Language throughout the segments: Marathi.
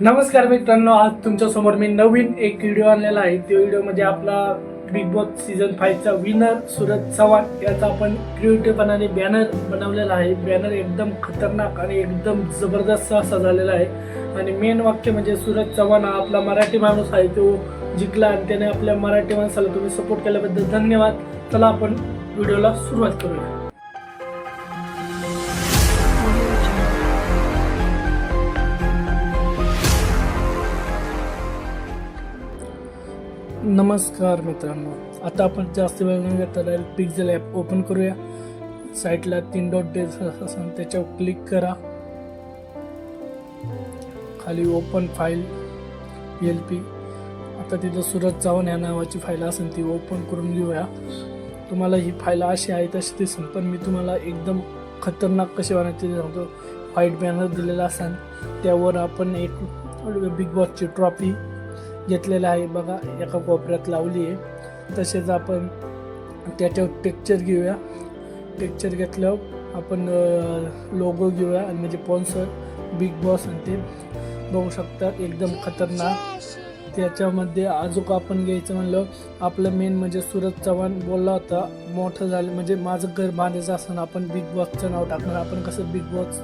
नमस्कार मित्रांनो आज तुमच्यासमोर मी नवीन एक व्हिडिओ आणलेला आहे. तो व्हिडिओमध्ये म्हणजे आपला बिग बॉस सीझन फाईव्हचा विनर सूरज चव्हाण याचा आपण क्रिएटिव्हपणाने बॅनर बनवलेला आहे. बॅनर एकदम खतरनाक आणि एकदम जबरदस्त असा झालेला आहे. आणि मेन वाक्य म्हणजे सूरज चव्हाण हा आपला मराठी माणूस आहे. तो जिंकला आणि त्याने आपल्या मराठी माणसाला तुम्ही सपोर्ट केल्याबद्दल धन्यवाद. चला आपण व्हिडिओला सुरुवात करूया. नमस्कार मित्रांनो. आता आपण जास्त वेळ न घेता डायरेक्ट पिक्झल ॲप ओपन करूया. साईटला तीन डॉट डेज असेल त्याच्यावर क्लिक करा. खाली ओपन फाईल एल पी आता तिथं सुरत जाऊन या नावाची फाईल असेल ती ओपन करून घेऊया. तुम्हाला ही फाईल अशी आहे तशी दिसेल पण मी तुम्हाला एकदम खतरनाक कशी बनायची ते सांगतो. व्हाईट बॅनर दिलेला असेल त्यावर आपण एक बिग बॉसची ट्रॉफी घेतलेला आहे. बघा एका कोपऱ्यात लावली आहे. तसेच आपण त्याच्यावर टेक्चर घेऊया. टेक्चर घेतल्यावर आपण लोगो घेऊया आणि म्हणजे पॉन्सर बिग बॉस आणि ते बघू शकता. एकदम खतरनाक. त्याच्यामध्ये अजून आपण घ्यायचं म्हणलं आपलं मेन म्हणजे सूरज चव्हाण बोलला होता मोठं झालं म्हणजे माझं घर बांधायचं असताना आपण बिग बॉसचं नाव टाकणार. आपण कसं बिग बॉस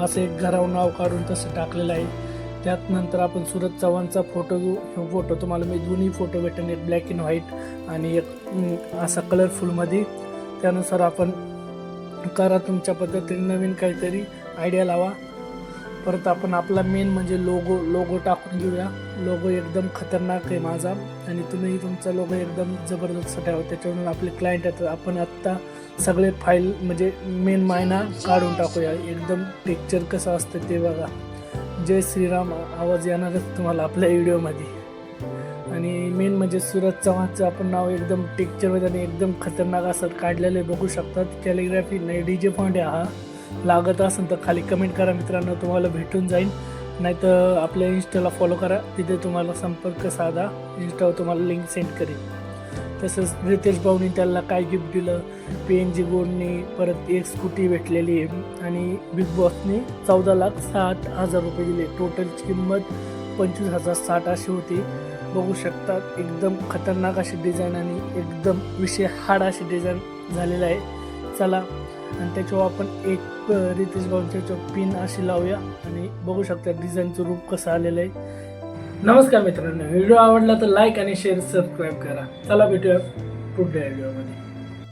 असं एक घरावर नाव काढून तसं टाकलेलं आहे. त्यात नंतर आपण सूरज चव्हाणचा फोटो घेऊ. हे फोटो तुम्हाला मी दोन्ही फोटो भेटेन. एक ब्लॅक अँड व्हाईट आणि एक असा कलरफुलमध्ये त्यानुसार आपण करा तुमच्या पद्धतीने नवीन काहीतरी आयडिया लावा. परत आपण आपला मेन म्हणजे लोगो लोगो टाकून घेऊया. लोगो एकदम खतरनाक आहे माझा. आणि तुम्ही तुमचा लोगो एकदम जबरदस्त ठेवा. त्याच्यावरून आपले क्लायंट येतात. आपण आत्ता सगळे फाईल म्हणजे मेन मायना काढून टाकूया. एकदम पिक्चर कसं असतं ते बघा. जय श्रीराम आवाज येणारच तुम्हाला आपल्या व्हिडिओमध्ये. आणि मेन म्हणजे सूरज चव्हाणचं आपण नाव एकदम पिक्चरमध्ये आणि एकदम खतरनाक असं काढलेलं आहे. बघू शकतात कॅलिग्राफी नाही डी जे फॉन्ट आहे हा. लागत असेल तर खाली कमेंट करा मित्रांनो तुम्हाला भेटून जाईल. नाहीतर आपल्या इन्स्टाला फॉलो करा तिथे तुम्हाला संपर्क साधा. इन्स्टावर तुम्हाला लिंक सेंड करेल तसंच रितेश भाऊनी त्याला काय गिफ्ट दिलं? पी एन जी गोडनी परत एक स्कूटी भेटलेली आहे. आणि बिग बॉसने चौदा लाख साठ हजार रुपये दिले. टोटलची किंमत पंचवीस हजार साठ अशी होती. बघू शकतात एकदम खतरनाक अशी डिझाईन आणि एकदम विषय हाड अशी डिझाईन झालेला आहे. चला आणि त्याच्यावर आपण एक रितेश भाऊंच्या पिन अशी लावूया. आणि बघू शकता डिझाईनचं रूप कसं आलेलं आहे. नमस्कार मित्रांनो व्हिडिओ आवडला तर लाईक आणि शेअर सबस्क्राईब करा. चला भेटूया पुढच्या व्हिडिओमध्ये